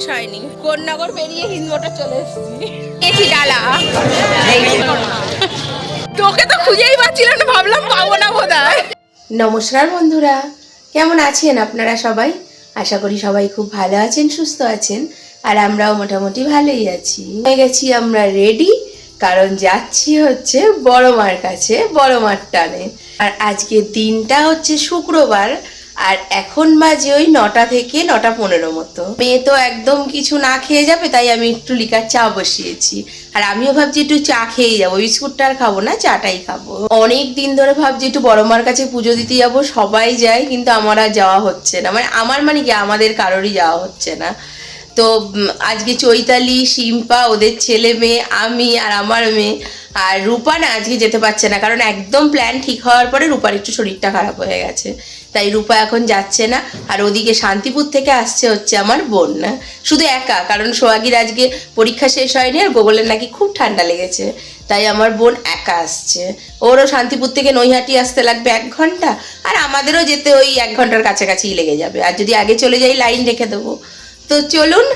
শেষ হয়নি। কোন্নগর পেরিয়ে হিন্দমোটর চলে এসেছি। গেছি ডালা। তোকে তো খুঁজেই না ভাবলাম পাবো না বোধ নমস্কার বন্ধুরা কেমন আছেন আপনারা সবাই? আশা করি সবাই খুব ভালো আছেন সুস্থ আছেন আর আমরাও মোটামুটি ভালোই আছি। হয়ে গেছি আমরা রেডি কারণ যাচ্ছি হচ্ছে বড় মার কাছে বড় মার টানে। আর আজকে দিনটা হচ্ছে শুক্রবার আর এখন বাজে ওই নটা থেকে নটা পনেরো মতো। মেয়ে তো একদম কিছু না খেয়ে যাবে, তাই আমি একটু লিকার চা বসিয়েছি। আর আমিও ভাবছি একটু চা খেয়ে যাব, বিস্কুটটা আর খাব না, চাটাই খাব। অনেক দিন ধরে ভাবছি একটু বড় মার কাছে পুজো দিতে যাব, সবাই যায় কিন্তু আমার আর যাওয়া হচ্ছে না। মানে আমার মানে কি, আমাদের কারোরই যাওয়া হচ্ছে না। তো আজকে চৈতালি, শিম্পা, ওদের ছেলে মেয়ে, আমি আর আমার মেয়ে। আর রূপা না আজকে যেতে পারছে না, কারণ একদম প্ল্যান ঠিক হওয়ার পরে রূপার একটু শরীরটা খারাপ হয়ে গেছে। তাই রূপা এখন যাচ্ছে না। আর ওদিকে শান্তিপুর থেকে আসছে হচ্ছে আমার বোন না শুধু একা, কারণ সোহাগীর আজকে পরীক্ষা শেষ হয়নি আর গোগলের নাকি খুব ঠান্ডা লেগেছে। তাই আমার বোন একা আসছে। ওরও শান্তিপুর থেকে নৈহাটি আসতে লাগবে এক ঘণ্টা। আর আমাদেরও যেতে ওই এক ঘণ্টার কাছাকাছিই লেগে যাবে। আর যদি আগে চলে যাই, লাইন রেখে দেবো। তো চলুন,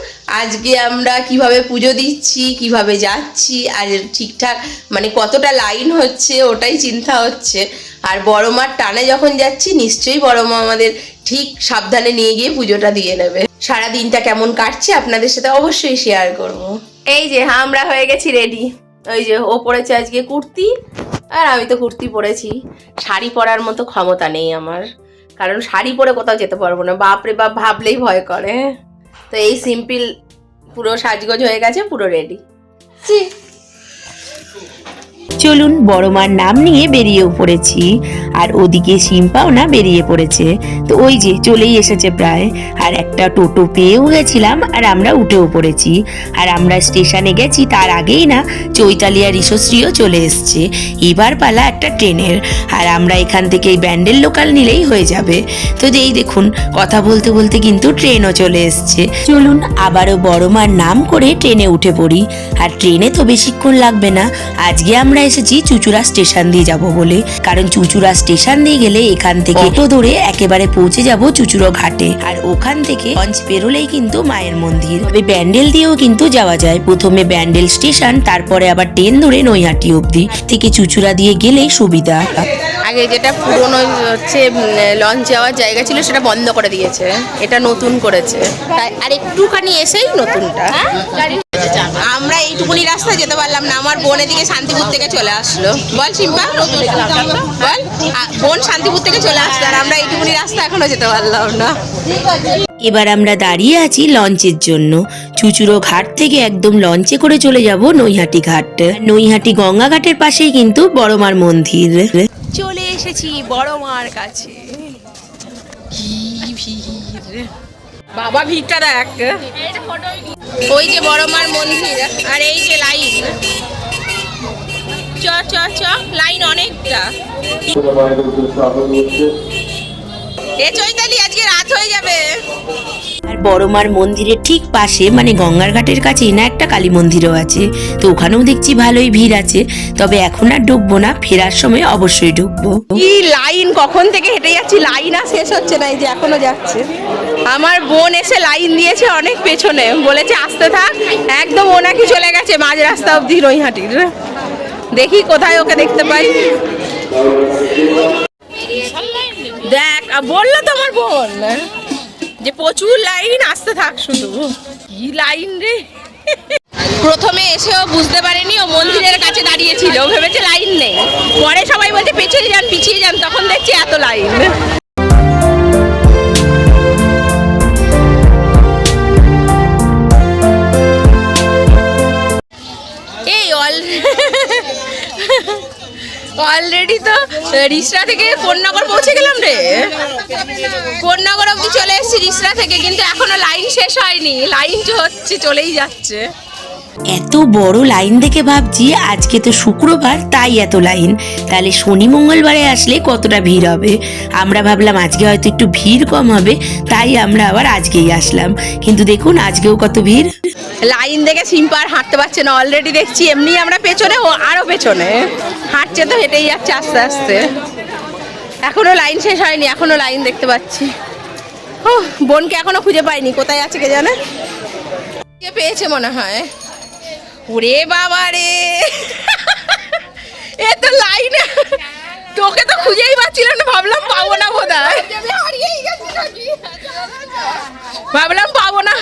আজকে আমরা কীভাবে পুজো দিচ্ছি, কীভাবে যাচ্ছি, আর ঠিকঠাক মানে কতটা লাইন হচ্ছে, ওটাই চিন্তা হচ্ছে। আর বড় মার টানে যখন যাচ্ছি, নিশ্চয়ই বড় মা আমাদের ঠিক সাবধানে নিয়ে গিয়ে পুজোটা দিয়ে নেবে। সারা দিনটা কেমন কাটছে, আপনাদের সাথে অবশ্যই শেয়ার করব। এই যে হ্যাঁ আমরা হয়ে গেছি রেডি ওই যে, ও পরেছে আজকে কুর্তি, আর আমি তো কুর্তি পরেছি। শাড়ি পরার মতো ক্ষমতা নেই আমার। কারণ শাড়ি পরে কোথাও যেতে পারব না। বাপরে বাপ, ভাবলেই ভয় করে। তো এই সিম্পল পুরো সাজগোজ হয়ে গেছে পুরো রেডি চলুন বড় মার নাম নিয়ে বেরিয়েও পড়েছি। আর ওদিকে শিম্পাও না বেরিয়ে পড়েছে। তো ওই যে চলেই এসেছে প্রায়। আর একটা টোটো পেয়েও গেছিলাম আর আমরা উঠেও পড়েছি। আর আমরা স্টেশনে গেছি তার আগেই না চৈতালি আর ঋষশ্রীও চলে এসছে। এবার পালা একটা ট্রেনের। আর আমরা এখান থেকে এই ব্যান্ডেল লোকাল নিলেই হয়ে যাবে। তো যেই দেখুন, কথা বলতে বলতে কিন্তু ট্রেনও চলে এসছে। চলুন আবারও বড় মার নাম করে ট্রেনে উঠে পড়ি। আর ট্রেনে তো বেশিক্ষণ লাগবে না। আজকে আমরা এসেছি চুচুড়া স্টেশন দিয়ে যাব বলে। কারণ চুচুড়া স্টেশন দিয়ে গেলে এখান থেকে অটো ধরে একেবারে পৌঁছে যাব চুচুড়ো ঘাটে। আর ওখান থেকে লঞ্চ পেরোলেই কিন্তু মায়ের মন্দির। তবে ব্যান্ডেল দিয়েও কিন্তু যাওয়া যায়। প্রথমে ব্যান্ডেল স্টেশন তারপরে আবার ট্রেন ধরে নৈহাটি অবধি। থেকে চুচুড়া দিয়ে গেলেই সুবিধা। আগে যেটা পুরনো হচ্ছে লঞ্চ যাওয়ার জায়গা ছিল সেটা বন্ধ করে দিয়েছে। এটা নতুন করেছে। তাই আর একটুখানি এসেই নতুনটা। আমরা এইটুকুনি রাস্তা যেতে পারলাম না। আমার বোন এদিকে শান্তিপুর থেকে চলে আসলো। বল সিম্পা বল। বোন শান্তিপুর থেকে চলে আসলো আর আমরা এইটুকুনি রাস্তা এখনও যেতে পারলাম না। এবার আমরা দাঁড়িয়ে আছি লঞ্চের জন্য। চুচুড়ো ঘাট থেকে একদম লঞ্চে করে চলে যাব নৈহাটি ঘাট। নৈহাটি গঙ্গা ঘাটের পাশেই কিন্তু বড়মার মন্দির। চলে এসেছি বড় মার কাছে। কি ভিড়। বাবা ভিড়টা দেখ। ওই যে বড় মার মন্দির আর এই যে লাইন। চ চ চ লাইন অনেকটা। এ চৈতালি আজকে রাত হয়ে যাবে। আর বড়মার মন্দিরের ঠিক পাশে মানে গঙ্গার ঘাটের কাছেই না একটা কালী মন্দিরও আছে। তো ওখানেও দেখছি ভালোই ভিড় আছে। তবে এখন আর ঢুকবো না ফেরার সময় অবশ্যই ঢুকবো। কি লাইন কখন থেকে হেঁটে যাচ্ছি লাইন আর শেষ হচ্ছে না এই যে এখনও যাচ্ছে। আমার বোন এসে লাইন দিয়েছে অনেক পেছনে। বলেছে, আসতে থাক। একদম ও নাকি চলে গেছে মাঝ রাস্তা অবধি নৈহাটির দেখি কোথায় ওকে দেখতে পাই। দেখ বলল তো আমার বোন যে প্রচুর লাইন, আসতে থাক শুধু কি লাইন রে? প্রথমে এসেও বুঝতে পারেনি, ও মন্দিরের কাছে দাঁড়িয়েছিল। ভেবেছে লাইন নেই। পরে সবাই বলছে পেছিয়ে যান, পিছিয়ে যান। তখন দেখছি এত লাইন। অলরেডি তো রিসরা থেকে কোন্নগর পৌঁছে গেলাম রে। কোন্নগর অবধি চলে এসেছি রিসরা থেকে, কিন্তু এখনও লাইন শেষ হয়নি। লাইন হচ্ছে, চলেই যাচ্ছে। এত বড় লাইন দেখে ভাবছি, আজকে তো শুক্রবার, তাই এত লাইন। তাহলে শনি মঙ্গলবারে আসলে কতটা ভিড় হবে? আমরা ভাবলাম আজকে হয়তো একটু ভিড় কম হবে, তাই আমরা আবার আজকেই আসলাম। কিন্তু দেখুন, আজকেও কত ভিড়। লাইন দেখে সিম্পার হাঁটতে পারছে না অলরেডি দেখছি, এমনি আমরা পেছনে ও আরও পেছনে। হাঁটছে তো হেঁটেই যাচ্ছে আস্তে আস্তে। এখনও লাইন শেষ হয়নি, এখনও লাইন দেখতে পাচ্ছি। ও বোনকে এখনও খুঁজে পাইনি, কোথায় আছে কে জানে? পেয়েছে মনে হয়? ওরে বাবা রে। এ তো লাইনে। তোকে তো খুঁজেই পাচ্ছিল না ভাবলাম পাবো না বোধ ভাবলাম পাবো না।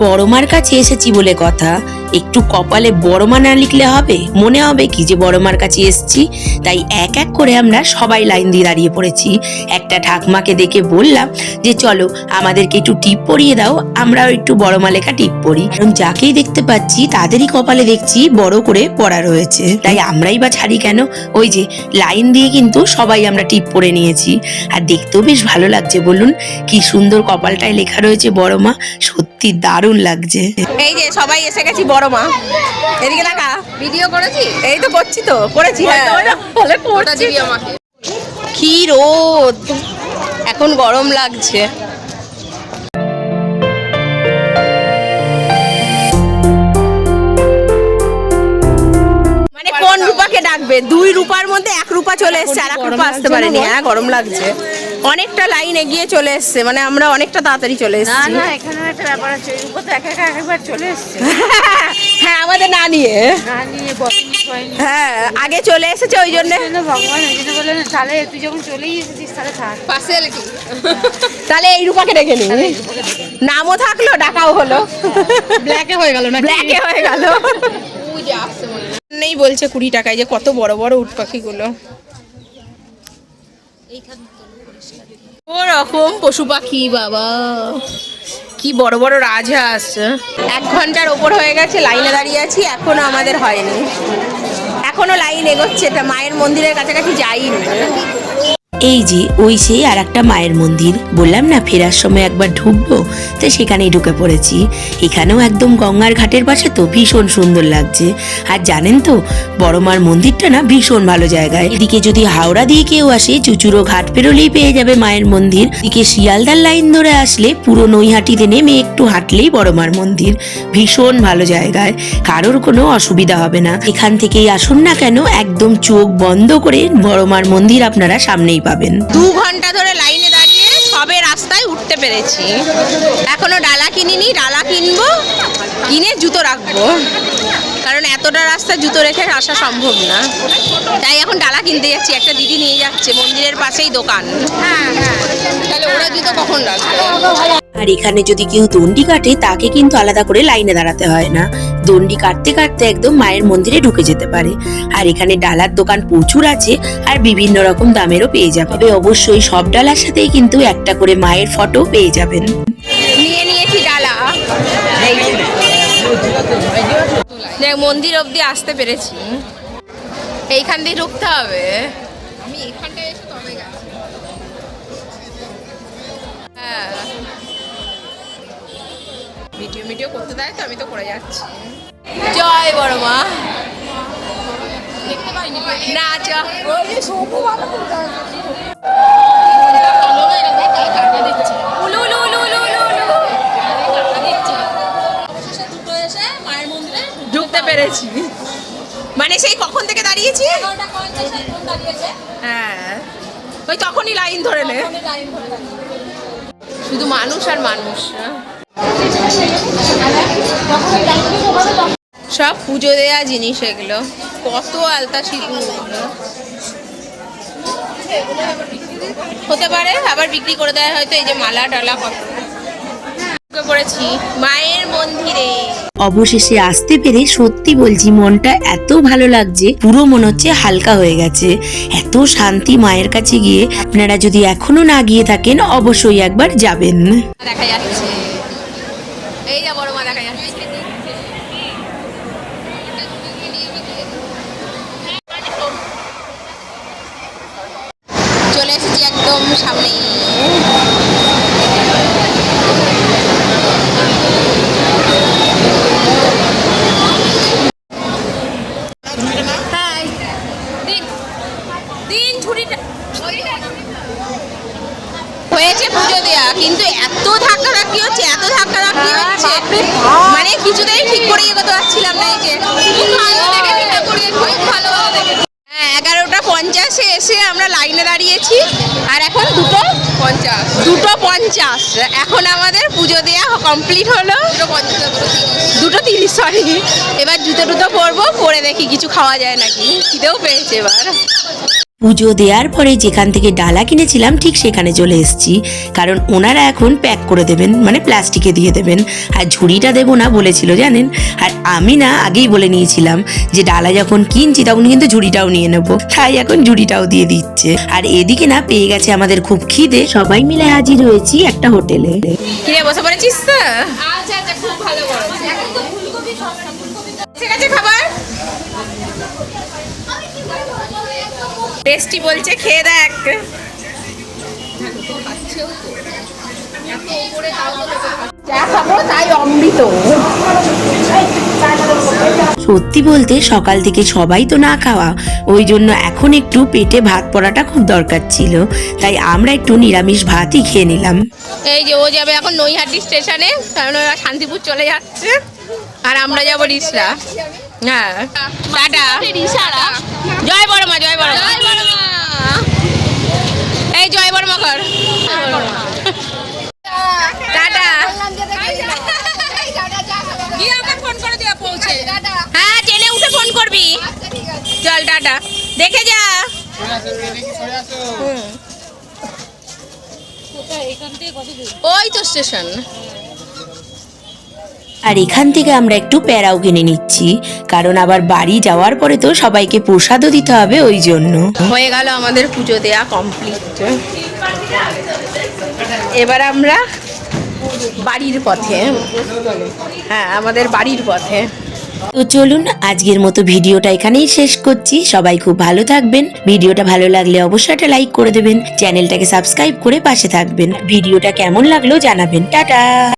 বড়মার কাছে এসেছি বলে কথা একটু কপালে বড় মা না লিখলে হবে? মনে হবে কি যে বড় মার কাছে এসেছি? তাই এক এক করে আমরা সবাই লাইন দিয়ে দাঁড়িয়ে পড়েছি। একটা ঠাকমাকে দেখে বললাম যে, চলো, আমাদেরকে একটু টিপ পরিয়ে দাও, আমরাও একটু বড় মা লেখা টিপ পরি কারণ যাকেই দেখতে পাচ্ছি, তাদেরই কপালে দেখছি বড় করে পড়া রয়েছে। তাই আমরাই বা ছাড়ি কেন? ওই যে, লাইন দিয়ে কিন্তু সবাই আমরা টিপ পরে নিয়েছি। আর দেখতেও বেশ ভালো লাগছে, বলুন, কি সুন্দর কপালটায় লেখা রয়েছে বড়মা সত্যি দারুণ লাগছে। এই যে, সবাই এসে গেছি বড় মা। এদিকে দেখা। ভিডিও করেছি? এই তো করছি তো করেছি। হ্যাঁ। কি রোদ। এখন গরম লাগছে। মানে কোন রূপাকে ডাকবে? দুই রূপার মধ্যে এক রূপা চলে এসছে আর এক রূপা আসতে পারেনি। হ্যাঁ গরম লাগছে। অনেকটা লাইন এগিয়ে চলে এসছে মানে আমরা অনেকটা তাড়াতাড়ি চলে এসেছি। না না এখানে একটা ব্যাপার আছে উপর তো একা একা একবার চলে এসছে। হ্যাঁ আমাদের না নিয়ে। না নিয়ে হ্যাঁ আগে চলে এসেছে ওই জন্য। জন্য ভগবান ওই জন্য বললেন তাহলে তুই যখন চলেই এসেছিস তাহলে থাক। পাশে কি। তাহলে এই রূপাকে ডেকে নি। নামও থাকল ডাকাও হলো। ব্ল্যাকে হয়ে গেল না ব্ল্যাকে হয়ে গেল। নেই বলছে কুড়ি টাকায় যে কত বড় বড় উট পাখিগুলো। ওরকম পশু পাখি, বাবা। কি বড় বড় রাজহাঁস এক ঘণ্টার ওপর হয়ে গেছে, লাইনে দাঁড়িয়ে আছি, এখনও আমাদের হয়নি। এখনও লাইন এগোচ্ছে এটা মায়ের মন্দিরের কাছাকাছি যাইনি। এই যে, ওই সেই আর একটা মায়ের মন্দির। বললাম না, ফেরার সময় একবার ঢুকবো? তো সেখানেই ঢুকে পড়েছি। এখানেও একদম গঙ্গার ঘাটের পাশে তো ভীষণ সুন্দর লাগছে। আর জানেন তো, বড় মার মন্দিরটা না ভীষণ ভালো জায়গায়। এদিকে যদি হাওড়া দিয়ে কেউ আসে চুচুরো ঘাট পেরোলেই পেয়ে যাবে মায়ের মন্দির। এদিকে শিয়ালদার লাইন ধরে আসলে পুরো নৈহাটিতে নেমে একটু হাঁটলেই বড় মার মন্দির। ভীষণ ভালো জায়গায়। কারোর কোনো অসুবিধা হবে না। এখান থেকেই আসুন না কেন, একদম চোখ বন্ধ করে বড় মার মন্দির আপনারা সামনেই পাবেন। দু ঘণ্টা ধরে লাইনে দাঁড়িয়ে সবে রাস্তায় উঠতে পেরেছি। এখনও ডালা কিনিনি ডালা কিনবো কিনে জুতো রাখব। কারণ এতটা রাস্তা জুতো রেখে আসা সম্ভব না। তাই এখন ডালা কিনতে যাচ্ছি। একটা দিদি নিয়ে যাচ্ছে মন্দিরের পাশেই দোকান। তাহলে ওরা জুতো কখন রাখবে? আর এখানে যদি কেউ দণ্ডি কাটে তাকে কিন্তু আলাদা করে লাইনে দাঁড়াতে হয় না। দণ্ডি কাটতে কাটতে একদম মায়ের মন্দিরে ঢুকে যেতে পারে। আর এখানে ডালার দোকান প্রচুর আছে আর বিভিন্ন রকম দামেরও পেয়ে যাবে। তবে অবশ্যই সব ডালার সাথেই কিন্তু একটা করে মায়ের ফটো পেয়ে যাবেন। নিয়ে নিয়েছি ডালা। দেখ মন্দির অবধি আসতে পেরেছি। এইখান দিয়ে ঢুকতে হবে। আমি এখানটায় ভিডিও ভিডিও করতে দেয় তো আমি তো করে যাচ্ছি। জয় বড় মা। না চ ঢুকতে পেরেছি। মানে সেই কখন থেকে দাঁড়িয়েছি? হ্যাঁ। ওই তখনই লাইন ধরে নে। শুধু মানুষ আর মানুষ। সব পুজো দেয়া জিনিস এগুলো। কত আলতা হতে পারে আবার বিক্রি করে দেয় হয়তো এই যে মালা টালা কত। পড়েছি মায়ের মন্দিরে। অবশেষে আসতে পেরে সত্যি বলছি মনটা এত ভালো লাগছে পুরো মনে হচ্ছে হালকা হয়ে গেছে। এত শান্তি মায়ের কাছে গিয়ে আপনারা যদি এখনও না গিয়ে থাকেন অবশ্যই একবার যাবেন। দেখা যাচ্ছে এই যা বড় মা দেখা যাচ্ছে চলে এসেছি একদম সামনেই। দিন ছুরিটা হয়েছে পুজো দেয়া কিন্তু এত ধাক্কা ধাক্কি হচ্ছে এত ধাক্কা ধাক্কি হচ্ছে। মানে কিছুতেই ঠিক করে এগোতে পারছিলাম না একে হ্যাঁ এগারোটা পঞ্চাশে এসে আমরা লাইনে দাঁড়িয়েছি আর এখন দুটো পঞ্চাশ। দুটো পঞ্চাশ। এখন আমাদের পুজো দেওয়া কমপ্লিট হলো। দুটো তিরিশ। সরি এবার জুতো টুতো পরবো পরে দেখি কিছু খাওয়া যায় নাকি। খিদেও পেয়েছে এবার। পুজো দেওয়ার পরে যেখান থেকে ডালা কিনেছিলাম ঠিক সেখানে চলে এসেছি। কারণ ওনারা এখন প্যাক করে দেবেন মানে প্লাস্টিকে দিয়ে দেবেন। আর ঝুড়িটা দেবো না বলেছিল জানেন? আর আমি না আগেই বলে নিয়েছিলাম যে ডালা যখন কিনছি তখন কিন্তু ঝুড়িটাও নিয়ে নেব। তাই এখন ঝুড়িটাও দিয়ে দিচ্ছে। আর এদিকে না পেয়ে গেছে আমাদের খুব খিদে। সবাই মিলে হাজির হয়েছি একটা হোটেলে। কিরে বসে পড়েছিস তো? ঠিক আছে খাবার? টেস্টি বলছে খেয়ে দেখ। সত্যি বলতে সকাল থেকে সবাই তো না খাওয়া ওই জন্য এখন একটু পেটে ভাত পড়াটা খুব দরকার ছিল তাই আমরা একটু নিরামিষ ভাতই খেয়ে নিলাম। এই যে ও যাবে এখন নৈহাটি স্টেশনে কারণ শান্তিপুর চলে যাচ্ছে আর আমরা যাব রিসরা। হ্যাঁ। টাটা। জয় বড় মা জয় বড় এই জয় বড় মা কর টাটা হ্যাঁ ট্রেনে উঠে ফোন করবি। চল টাটা। দেখে যা। ওই তো স্টেশন। আর এখান থেকে আমরা একটু প্যারাও কিনে নিচ্ছি কারণ আবার বাড়ি যাওয়ার পরে তো সবাইকে প্রসাদও দিতে হবে ওই জন্য। হয়ে গেল আমাদের পুজো দেয়া কমপ্লিট এবার আমরা বাড়ির পথে হ্যাঁ আমাদের বাড়ির পথে। তো চলুন আজকের মতো ভিডিওটা এখানেই শেষ করছি। সবাই খুব ভালো থাকবেন। ভিডিওটা ভালো লাগলে অবশ্যই একটা লাইক করে দেবেন। চ্যানেলটাকে সাবস্ক্রাইব করে পাশে থাকবেন। ভিডিওটা কেমন লাগল জানাবেন। টাটা!